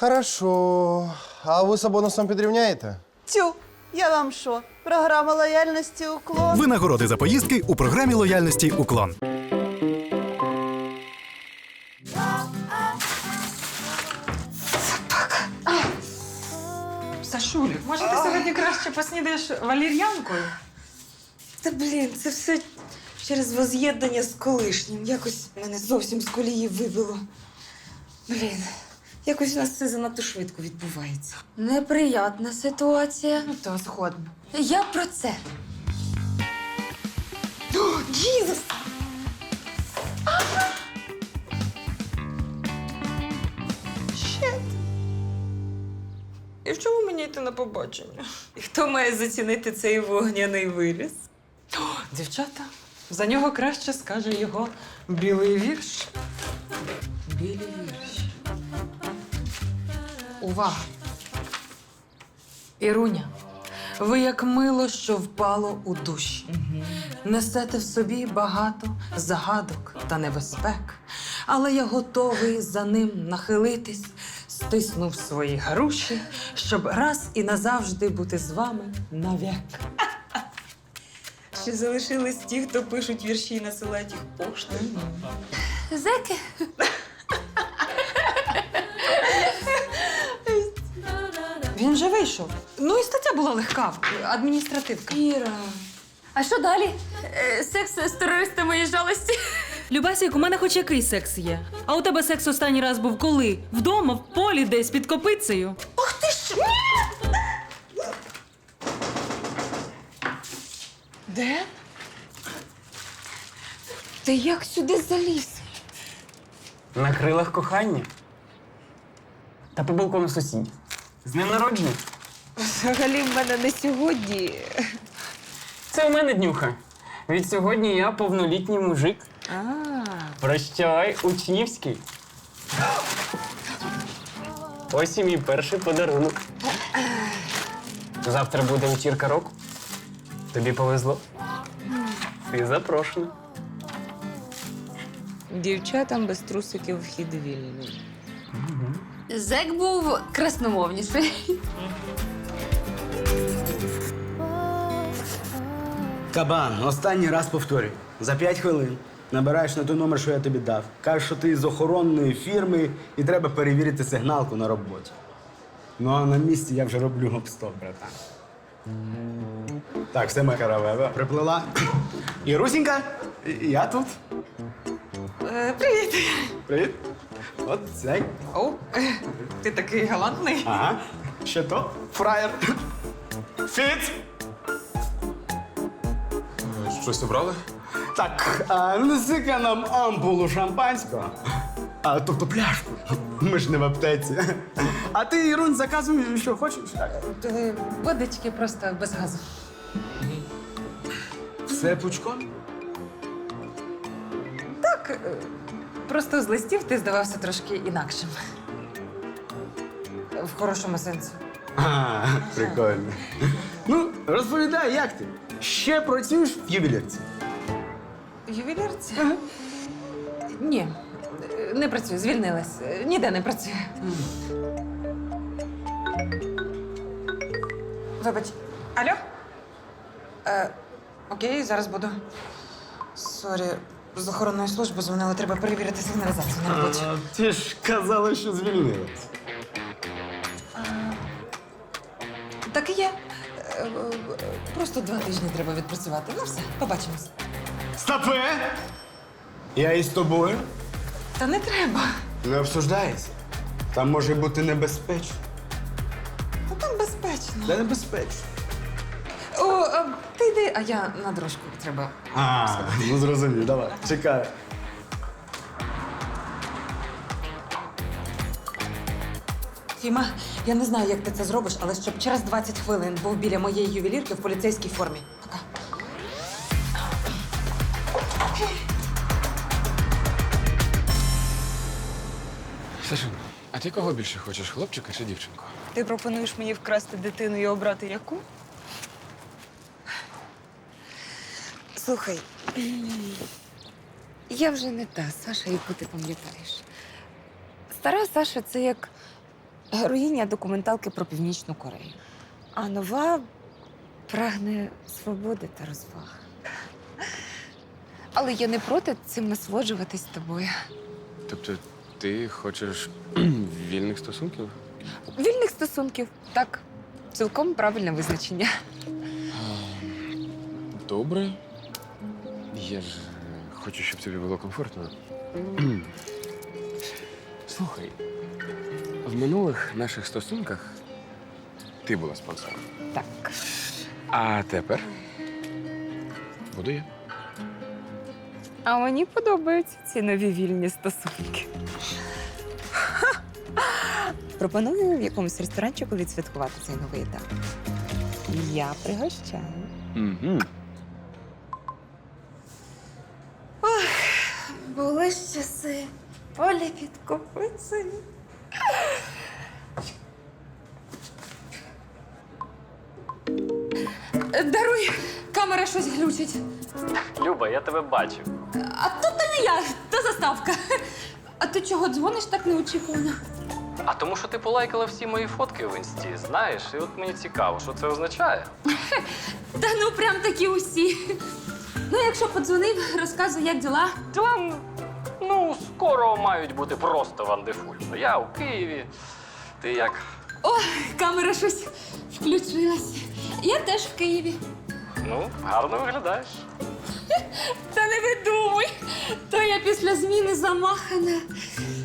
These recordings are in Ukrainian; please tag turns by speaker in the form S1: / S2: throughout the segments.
S1: Хорошо. А ви з бонусом підрівняєте?
S2: Тю, я вам що? Програма лояльності уклон.
S3: Винагороди за поїздки у програмі лояльності Уклон.
S4: Сашулю, може ти сьогодні краще поснідаєш валір'янкою?
S5: Та блін, це все через воз'єднання з колишнім. Якось мене зовсім з колії вибило. Блін, якось у нас все занадто швидко відбувається.
S6: Неприятна ситуація.
S4: Ну, то згодна.
S6: Я про це.
S5: Джізус! І в чому мені йти на побачення? І хто має зацінити цей вогняний виріс?
S4: Дівчата, за нього краще скаже його білий вірш.
S5: Білі вірші.
S4: Увага! Іруня, ви як мило, що впало у душі. Несете в собі багато загадок та небезпек, але я готовий за ним нахилитись, стиснув свої груші, щоб раз і назавжди бути з вами навек.
S5: Ще залишились ті, хто пишуть вірші і насилають їх поштою.
S6: Зеки.
S4: Вийшов. Ну і стаття була легка, адміністративка.
S6: Іра. А що далі? Е, секс з терористами і жалості.
S7: Любасік, у мене хоч якийсь секс є. А у тебе секс останній раз був коли? Вдома, в полі, десь під копицею. Ох ти!
S4: Де?
S5: Ти як сюди заліз?
S8: На крилах кохання. Та по балкону сусідів. З ним народження.
S5: Взагалі в мене не сьогодні.
S8: Це у мене днюха. Від сьогодні я повнолітній мужик.
S5: А,
S8: Прощавай, учнівський. Ось і мій перший подарунок. Завтра буде вечірка року. Тобі повезло. Ти запрошена.
S5: дівчатам без трусиків вхід вільний.
S6: Зек був красномовніший.
S9: Кабан, останній раз повторюю. За 5 хвилин набираєш на той номер, що я тобі дав. Кажеш, що ти з охоронної фірми і треба перевірити сигналку на роботі. Ну а на місці я вже роблю гоп-стоп, братан. Так, все моя каравева приплила. І Русінька, я тут.
S4: Е, привіт.
S9: Привіт. От цей.
S4: О, е, ти такий галантний.
S9: Ага. Ще то. Фраєр. Фіц.
S10: Щось обрали?
S9: Так, а, неси-ка нам ампулу шампанського. А, тобто пляшку. Ми ж не в аптеці. А ти, Ірунь, заказуй, що хочеш. Так.
S4: Е, Водички просто без газу.
S9: Все пучком?
S4: Так, е, просто з листів ти здавався трошки інакшим. В хорошому сенсі.
S9: А, прикольно. Ну, розповідай, як ти? Ще працюєш в ювелірці?
S4: Ювелірці? Ні, не працюю, звільнилась. Ніде не працюю. Вибач. Алло? Е, окей, зараз буду. Сорі, з охоронної служби дзвонили, треба перевірити сигналізацію на роботі.
S9: А, ти ж казала, що звільнилась.
S4: Так і є. Е, Просто два тижні треба відпрацювати. Ну все, побачимось.
S9: Стопе! Я із тобою.
S4: Та не треба.
S9: Не обсуждається. Там може бути небезпечно.
S4: Та там безпечно.
S9: Де небезпечно?
S4: О, е, ти йди, а я на дорожку треба.
S9: А, ну зрозумів, давай. Чекаю.
S4: Фіма, я не знаю, як ти це зробиш, але щоб через 20 хвилин був біля моєї ювелірки в поліцейській формі. Пока.
S10: Сашин, а ти кого більше хочеш, хлопчика чи дівчинку?
S5: Ти пропонуєш мені вкрасти дитину і обрати яку? Слухай, я вже не та Саша, яку ти пам'ятаєш. Стара Саша це як героїня документалки про Північну Корею. А нова прагне свободи та розваг. Але я не проти цим насолоджуватись тобою.
S10: Тобто ти хочеш вільних стосунків?
S5: Вільних стосунків, так, цілком правильне визначення.
S10: Добре. Я ж хочу, щоб тобі було комфортно. Слухай, в минулих наших стосунках ти була спонсором.
S5: Так.
S10: А тепер буду я.
S5: А мені подобаються ці нові вільні стосунки. Пропоную в якомусь ресторанчику відсвяткувати цей новий етап. Я пригощаю.
S10: Угу.
S5: Були ж часи полі під копицею. Даруй, камера щось глючить.
S8: Люба, я тебе бачив.
S6: А то то не я, то заставка. А ти чого дзвониш так неочікувано?
S8: А тому, що ти полайкала всі мої фотки в інсті, знаєш, і от мені цікаво, що це означає.
S6: Та ну прям такі усі. Ну, якщо подзвонив, розказуй, як діла.
S8: Діла, ну, скоро мають бути просто вандефульно. Я у Києві. Ти як?
S6: О, камера щось включилась. Я теж в Києві.
S8: Ну, гарно виглядаєш.
S6: Та не видумуй. То я після зміни замахана.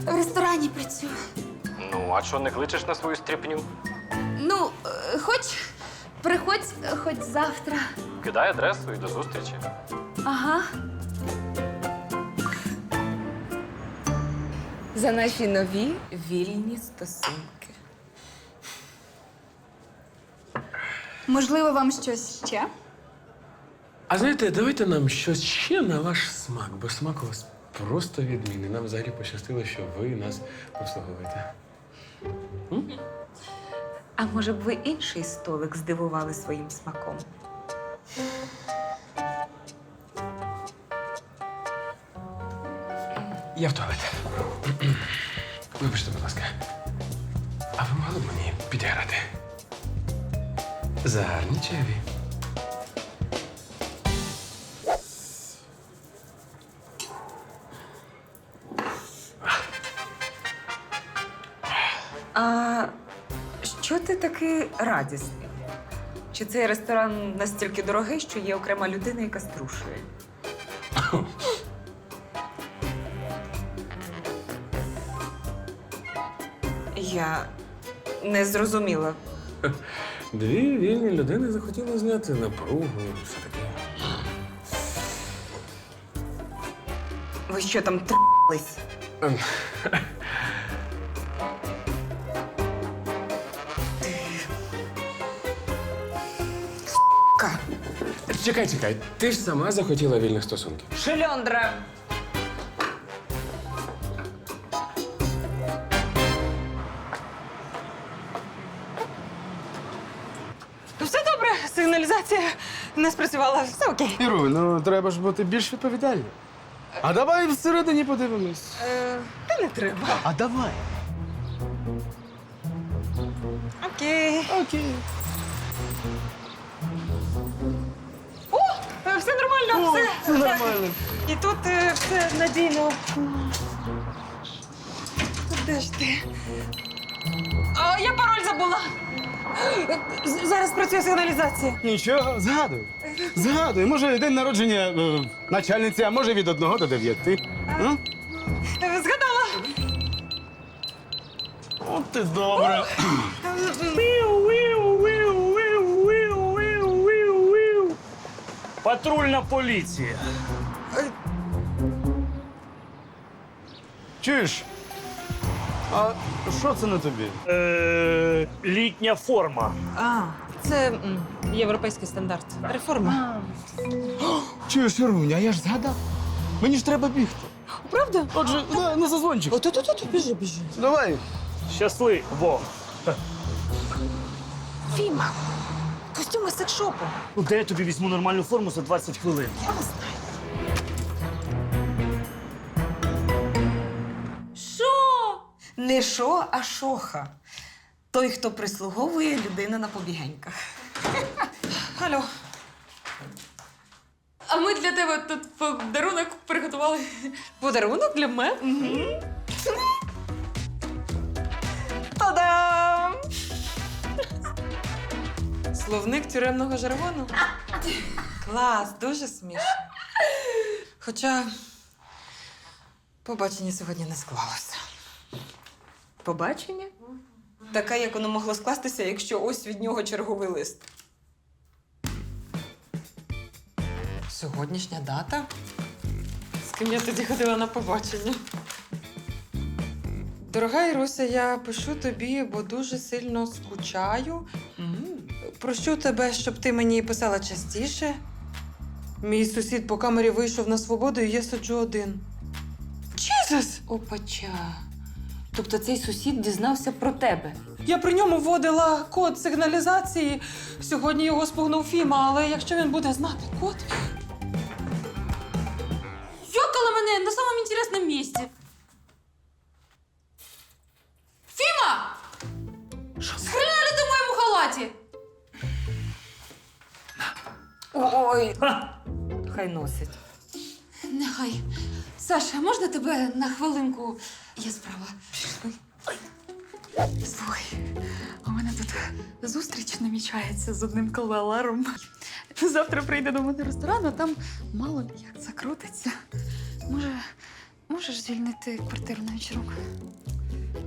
S6: В ресторані працюю.
S8: Ну, а що не кличеш на свою стріпню?
S6: Ну, е, хоч приходь е, хоч завтра.
S8: Кидай адресу і до зустрічі.
S6: Ага.
S5: За наші нові вільні стосунки.
S6: Можливо, вам щось ще?
S10: А знаєте, давайте нам щось ще на ваш смак, бо смак у вас просто відмінний. Нам взагалі пощастило, що ви нас обслуговуєте.
S5: А може б ви інший столик здивували своїм смаком?
S10: Я в туалет. Вибачте, будь ласка. А ви могли б мені підіграти? За чеві.
S5: А що ти такий радісний? Чи цей ресторан настільки дорогий, що є окрема людина, яка струшує? Я не зрозуміла.
S10: Дві вільні людини захотіли зняти напругу і все таке.
S5: Ви що там трались? Ка.
S10: Чекай, чекай, ти ж сама захотіла вільних стосунків.
S5: Шльондра! Сигналізація не спрацювала. Все окей.
S9: Іру, ну треба ж бути більш відповідальним. А давай всередині подивимось.
S5: Е, та не треба.
S9: А давай.
S5: Окей.
S9: Окей.
S5: Е, Все нормально, все.
S9: Все нормально.
S5: І тут е, все надійно. Де ж ти? А, я пароль забула. Зараз працює сигналізація.
S9: Нічого, згадуй. Згадуй. Може, день народження е, начальниці, а може від одного до дев'яти. М?
S5: Е, Згадала.
S9: От ти добре.
S11: Патрульна поліція.
S9: Чуєш? А що це на тобі?
S11: Е, літня форма.
S7: А, це м, європейський стандарт. Реформа.
S9: Чуєш, Іруня, я ж згадав. Мені ж треба бігти.
S7: Правда?
S9: Отже, на, на зазвончик.
S7: От, от, от, от, біжи, біжи.
S9: Давай.
S11: Щасливо.
S7: Фіма. Костюми секшопу.
S11: Ну, де я тобі візьму нормальну форму за 20 хвилин?
S7: Я не знаю.
S5: Не шо, а шоха.
S4: Той, хто прислуговує, людина на побігеньках. Алло.
S6: А ми для тебе тут подарунок приготували.
S4: Подарунок для мене? Та-дам! Словник тюремного жаргону. Клас, дуже смішно. Хоча побачення сьогодні не склалося. Побачення? Таке, як воно могло скластися, якщо ось від нього черговий лист. Сьогоднішня дата? З ким я тоді ходила на побачення? Дорога Іруся, я пишу тобі, бо дуже сильно скучаю. Прощу тебе, щоб ти мені писала частіше. Мій сусід по камері вийшов на свободу, і я сиджу один. Джізус!
S5: Опача. Тобто цей сусід дізнався про тебе.
S4: Я при ньому вводила код сигналізації. Сьогодні його спугнув Фіма, але якщо він буде знати код.
S6: Йокала мене на самому інтересному місці. Фіма! Хрена ли ти в моєму халаті?
S4: Ой, хай носить.
S6: Нехай. Саша, можна тебе на хвилинку? Є справа. Слухай, у мене тут зустріч намічається з одним кавалером. Завтра прийде до мене ресторан, а там мало ли як закрутиться. Може, можеш звільнити квартиру на вечірок?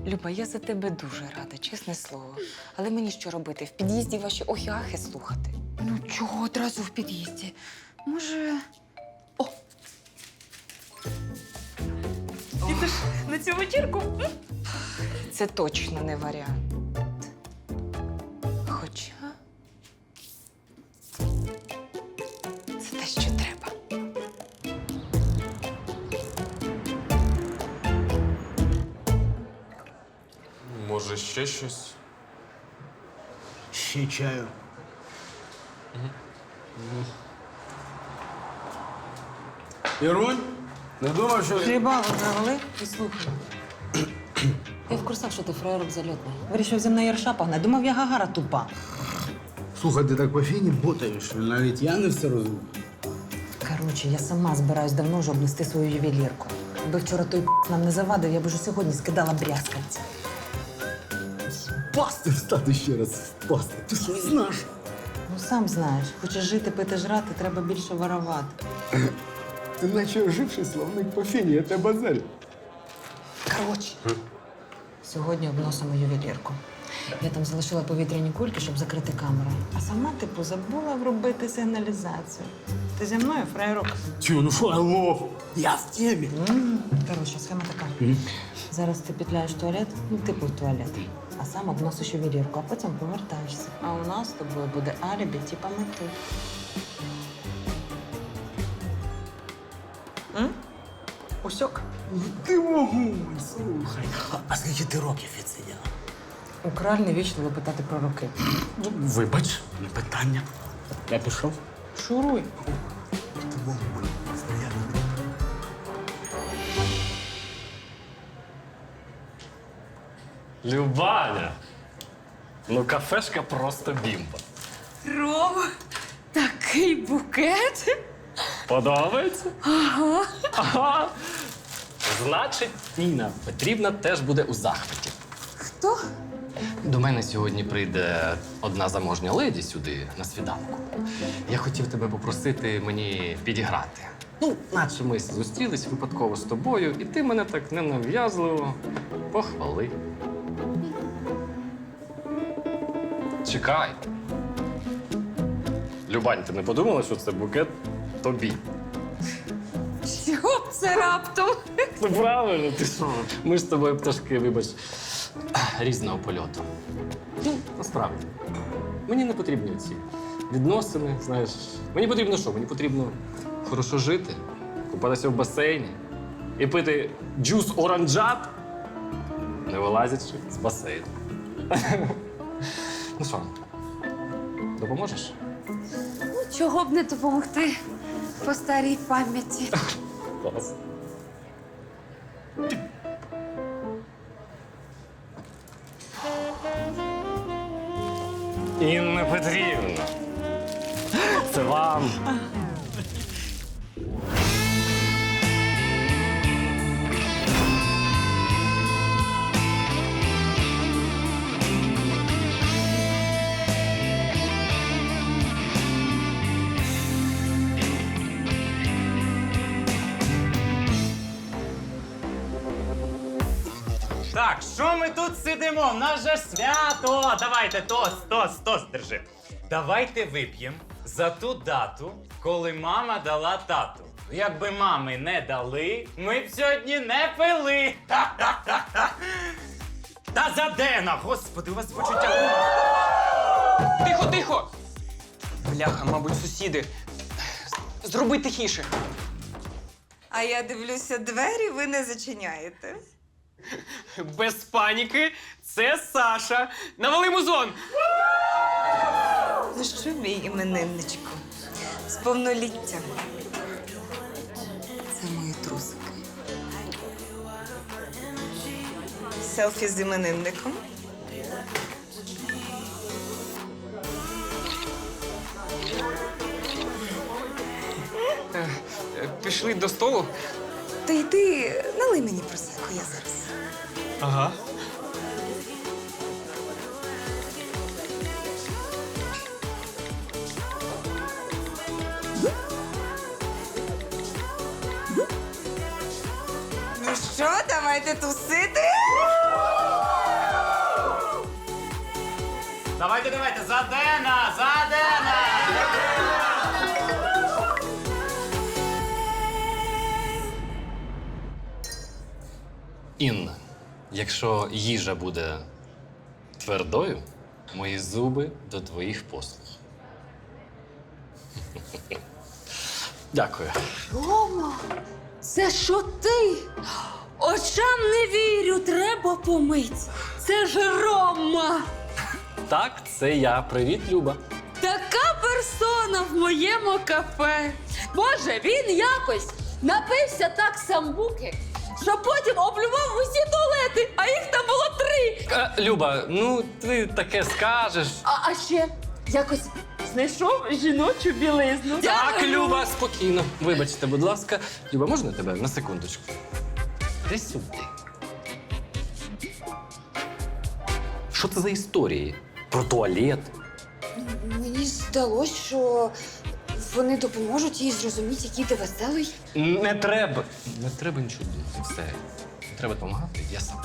S4: Люба, я за тебе дуже рада, чесне слово. Але мені що робити? В під'їзді ваші охи-ахи слухати.
S6: Ну, чого одразу в під'їзді? Може. Підеш на цю вечірку?
S4: Це точно не варіант. Хоча. Це те, що треба.
S10: Може, ще щось?
S9: Ще чаю. Ірунь, не думав, що.
S4: Хліба завели і слухай. Я в курсах, що ти фраєрок зальотний. Вирішив зі мною Ірша погнати. Думав, я гагара тупа.
S9: Слухай, ти так по фіні ботаєш, навіть я не все розумію.
S4: Коротше, я сама збираюсь давно вже обнести свою ювелірку. Якби вчора той нам не завадив, я б уже сьогодні скидала брязкальці.
S9: Пастир стати ще раз. Пастир, ти що не знаєш?
S4: Ну сам знаєш, хочеш жити, пити, жрати, треба більше воровати.
S9: Ти наче оживший словник по фіні, я тебе базарю.
S4: Коротше, сьогодні обносимо ювелірку. Я там залишила повітряні кульки, щоб закрити камеру. А сама, типу, забула вробити сигналізацію. Ти зі мною, фраєрок?
S9: Тю, ну що, алло, я в темі.
S4: М, Коротше, схема така. Зараз ти петляєш в туалет, ну, типу в туалет, а сам обносиш ювелірку, а потім повертаєшся. А у нас з тобою буде алібі, типа ми Усьок?
S9: Ти вогонь, слухай. А скільки ти років відсиділа?
S4: Украль невічливо питати про роки.
S9: Ну, вибач, не питання. Я пішов.
S4: Шуруй.
S9: Ти вогонь.
S10: Любаня! Ну, кафешка просто бімба.
S6: Рома, такий букет.
S10: Подобається? Ага. Ага. Значить, Ніна Петрівна теж буде у захваті.
S6: Хто?
S12: До мене сьогодні прийде одна заможня леді сюди на свіданку. Я хотів тебе попросити мені підіграти. Ну, наче ми зустрілись випадково з тобою, і ти мене так ненав'язливо похвали. Чекай. Любань, ти не подумала, що це букет тобі?
S6: Це раптом?
S12: Ну правильно, ти що? Ми ж з тобою пташки, вибач, різного польоту. Ну, насправді. Мені не потрібні ці відносини, знаєш. Мені потрібно що? Мені потрібно хорошо жити, купатися в басейні і пити джус оранжат, не вилазячи з басейну. ну що, допоможеш?
S6: Чого б не допомогти по старій пам'яті?
S12: Клас. Інна Петрівна. Це вам.
S8: Сидимо? В нас же свято! Давайте тост, тост, тост держи. Давайте вип'ємо за ту дату, коли мама дала тату. Якби мами не дали, ми б сьогодні не пили. Ха-ха-ха-ха. Та за Дена! Господи, у вас почуття гумору.
S13: Тихо, тихо! Бляха, мабуть, сусіди. Зроби тихіше.
S5: А я дивлюся, двері ви не зачиняєте.
S13: Без паніки, це Саша. Навали музон!
S5: Ну що, мій іменинничку? З повноліттям. Це мої трусики. Селфі з іменинником.
S13: Е, Пішли до столу.
S5: Та йди, налий мені просеку, я зараз.
S13: Ага.
S5: Ну що, давайте тусити?
S8: Давайте, давайте, за Дена! За Дена!
S12: Якщо їжа буде твердою, мої зуби до твоїх послуг. Дякую.
S7: Рома, це що ти? Очам не вірю, треба помить. Це ж Рома!
S12: Так, це я. Привіт, Люба.
S7: Така персона в моєму кафе. Боже, він якось напився так самбуки, що потім облював усі туалети, а їх там було три.
S12: Е, Люба, ну ти таке скажеш.
S7: А, а ще якось знайшов жіночу білизну.
S12: Так, Люба, спокійно. Вибачте, будь ласка. Люба, можна тебе на секундочку? Де сюди. Що це за історії? Про туалет?
S6: Мені здалось, що вони допоможуть їй зрозуміти, який ти веселий.
S12: Не треба. Не треба нічого думати. Все. Не треба допомагати, я сам.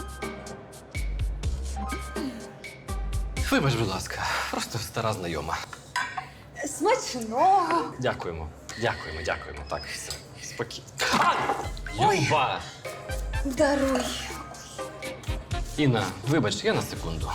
S12: Вибач, будь ласка, просто стара знайома.
S6: Смачного.
S12: Дякуємо. Дякуємо, дякуємо. Так, все. Спокійно. Люба!
S6: Даруй.
S12: Інна, вибач, я на секунду.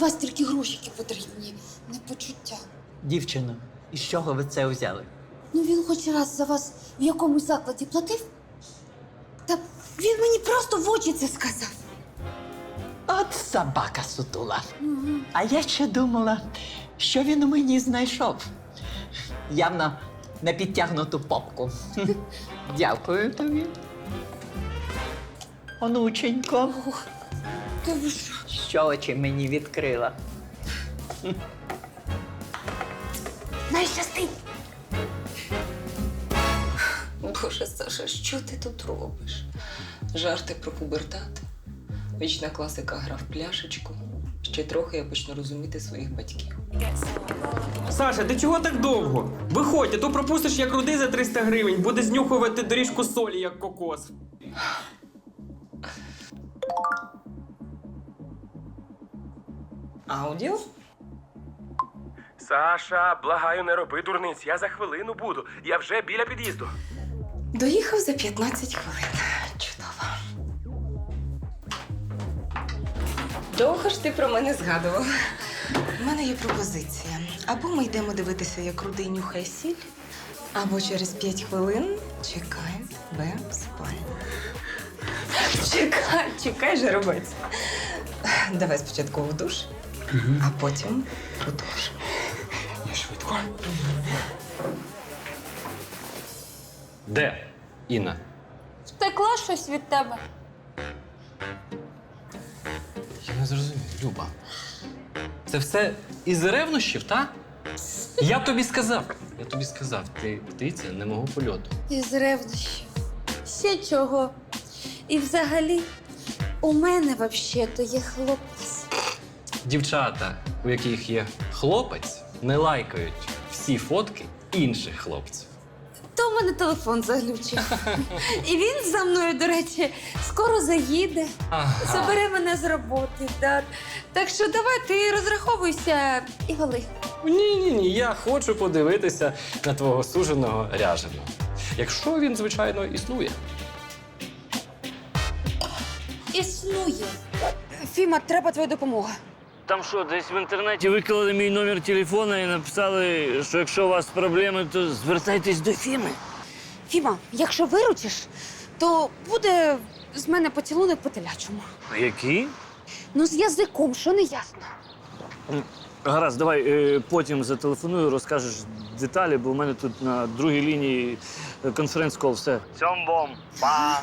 S6: Вас тільки грошики потрібні, не почуття.
S14: Дівчино, із чого ви це взяли?
S6: Ну він хоч раз за вас в якомусь закладі платив? Та він мені просто в очі це сказав.
S14: От собака сутула. А я ще думала, що він у мені знайшов. Явно на підтягнуту попку. Дякую тобі. Онученько,
S6: що?
S14: що очі мені відкрила.
S6: Найщастить!
S4: Боже, Саша, що ти тут робиш? Жарти про пубертат? Вічна класика гра в пляшечку. Ще трохи я почну розуміти своїх батьків.
S13: Саша, ти чого так довго? Виходь, а то пропустиш як руди за 300 гривень, буде знюхувати доріжку солі, як кокос.
S4: Аудіо?
S13: Саша, благаю, не роби дурниць. Я за хвилину буду. Я вже біля під'їзду.
S4: Доїхав за 15 хвилин. Чудово. Довго ж ти про мене згадував.
S5: У мене є пропозиція. Або ми йдемо дивитися, як рудий нюхає сіль, або через п'ять хвилин чекаємо тебе в спальні. Чекай, чекай, жеребець. Давай спочатку в душ, а потім продовжимо.
S13: Я швидко.
S12: Де? Інна.
S6: Втекла щось від тебе.
S12: Я не зрозумів, Люба. Це все із ревнощів, так? Я тобі сказав. Я тобі сказав, ти птиця не мого польоту.
S6: Із ревнощів. Ще чого. І взагалі, у мене взагалі-то є хлопець.
S12: Дівчата, у яких є хлопець, не лайкають всі фотки інших хлопців.
S6: То в мене телефон заглючив. І він за мною, до речі, скоро заїде.
S12: Ага.
S6: Забере мене з роботи. Да. Так що давай ти розраховуйся і вали.
S12: Ні, ні, ні. Я хочу подивитися на твого суженого ряженого. Якщо він, звичайно, існує.
S6: Існує. Фіма, треба твоя допомога.
S11: Там що, десь в інтернеті виклали мій номер телефона і написали, що якщо у вас проблеми, то звертайтесь до Фіми.
S6: Фіма, якщо виручиш, то буде з мене поцілунок по телячому.
S11: Які?
S6: Ну, з язиком, що не ясно.
S11: Гаразд, давай е, потім зателефоную, розкажеш деталі, бо в мене тут на другій лінії конференц-кол, все. Цьомбом. Па.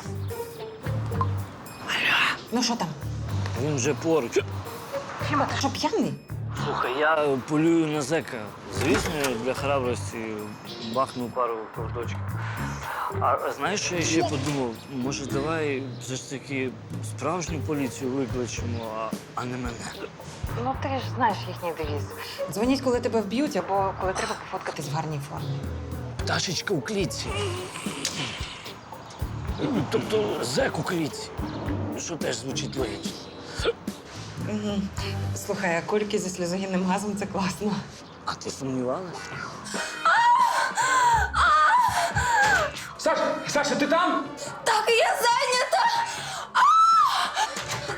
S4: Ну що там?
S11: Він вже поруч.
S4: Фіма, ти що п'яний?
S11: Слухай, я полюю на зека. Звісно, для храбрості бахну пару ковточків. А знаєш, що я ще подумав? Може, давай все ж таки справжню поліцію викличемо, а, а не мене.
S4: Ну ти ж знаєш їхній девіз. Дзвоніть, коли тебе вб'ють, або коли треба пофоткатись в гарній формі.
S11: Пташечка у клітці. Тобто зек у клітці. Що теж звучить логічно.
S4: Угу. Слухай, а кульки зі сльозогінним газом це класно.
S11: А ти сумнівалася?
S10: Саша, Саша, ти там?
S6: Так, я зайнята! А!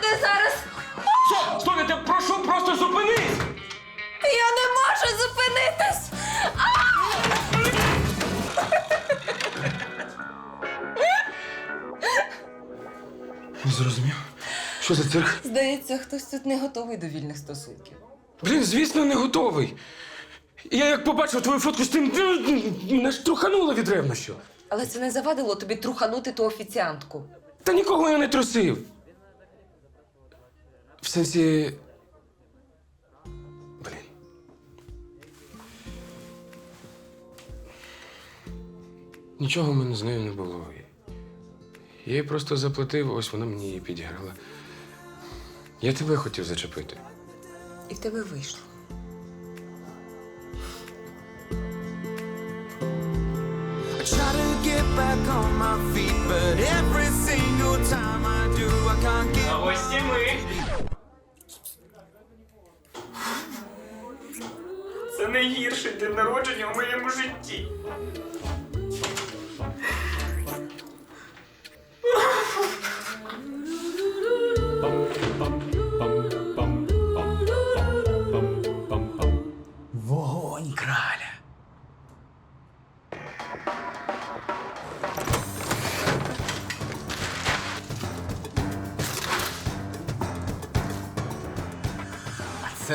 S6: Де зараз?
S10: Що за цирк?
S4: Здається, хтось тут не готовий до вільних стосунків.
S10: Блін, звісно, не готовий. Я як побачив твою фотку з тим, мене ж трухануло від ревнощів.
S4: Але це не завадило тобі труханути ту офіціантку.
S10: Та нікого я не трусив. В сенсі. Блін. Нічого в мене з нею не було. Я їй просто заплатив, ось вона мені її підіграла. Я тебе хотів зачепити.
S4: І в тебе вийшло.
S15: I try to get back on my feet, but every single time I do, I can't get.
S13: Ось і ми. Це найгірший день народження у моєму житті.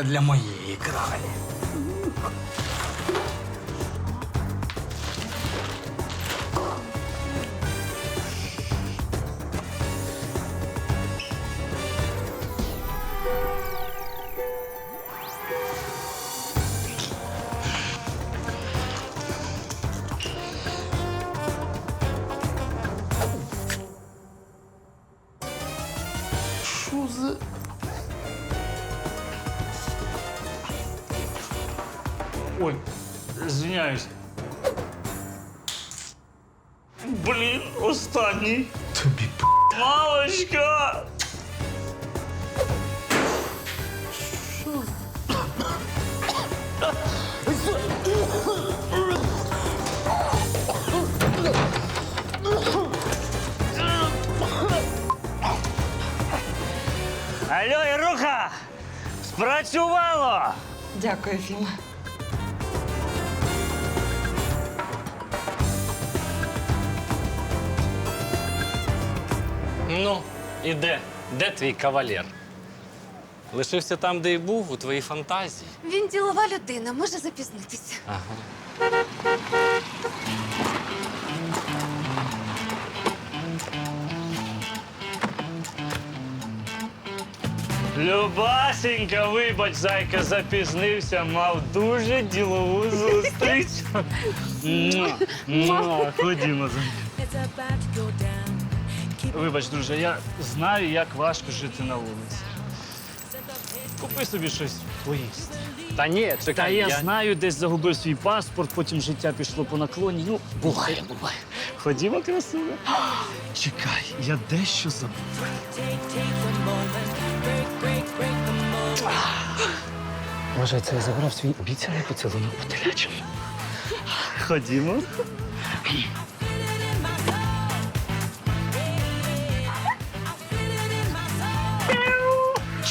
S9: Для моєї кралі.
S11: Останній.
S10: Тобі
S11: Малочка! Алло, Іруха! Спрацювало!
S4: Дякую, Фіма.
S12: Ну, і де? Де твій кавалер? Лишився там, де й був, у твоїй фантазії.
S6: Він ділова людина, може запізнитися.
S12: Ага.
S11: Любасенька, вибач, зайка, запізнився, мав дуже ділову зустріч. Ходімо зайка. It's Вибач, друже, я знаю, як важко жити на вулиці. Купи собі щось поїсти.
S12: Та ні, чекай.
S11: Та я,
S12: я-
S11: знаю, десь загубив свій паспорт, потім життя пішло по наклоні. Ну, буває, буває. Ходімо, красиво. Чекай, я дещо забув.
S12: Може, це я забрав свій обіцяний поцілунок по телячому.
S11: Ходімо.